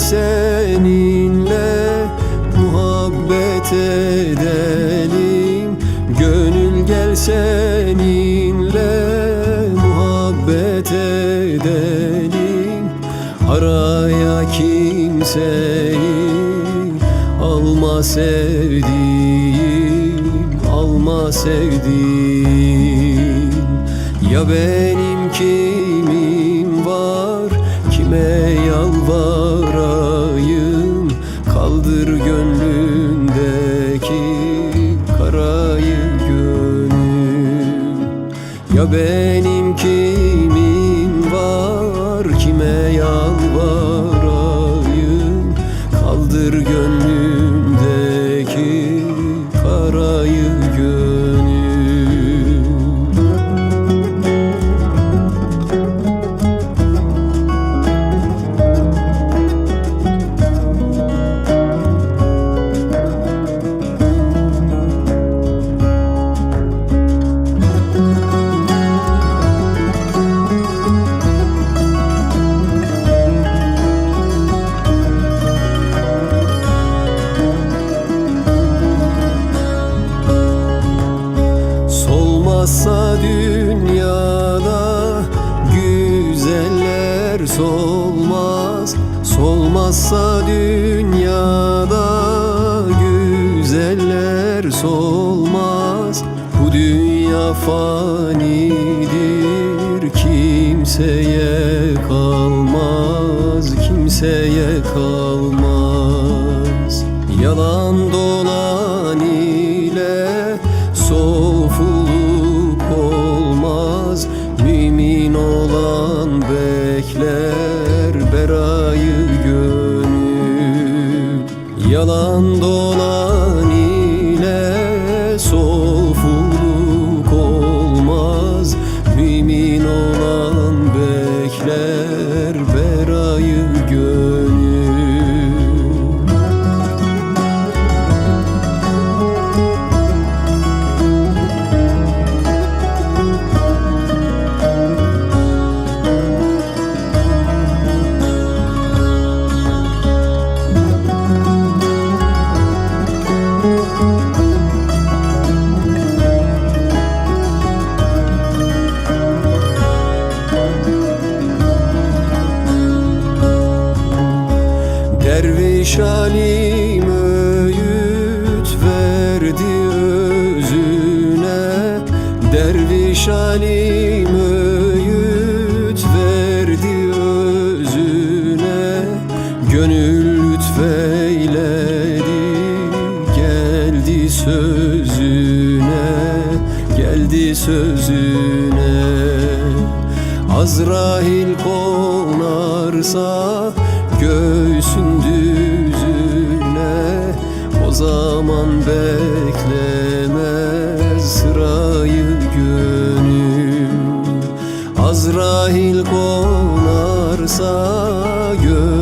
Seninle muhabbet edelim. Gönül gel seninle muhabbet edelim. Araya kimseyi alma sevdiğim Alma sevdiğim. Ya benim kimim Kime yalvarayım Kaldır gönlündeki karayı gönül. Ya benim kimim var Kime yalvarayım Solmazsa dünyada güzeller solmaz. Solmazsa dünyada güzeller solmaz. Bu dünya fanidir kimseye kalmaz Kimseye kalmaz. Yalan dolan ile sofuluk Yalan dolan ile sofuluk olmaz. Mümin olan Derviş alim öğüt verdi özüne. Derviş alim öğüt verdi özüne. Gönül lütfeyledi Geldi sözüne. Azrail konarsa göğsün düzüne. O zaman beklemez sırayı gönül. Azrail konarsa göğsün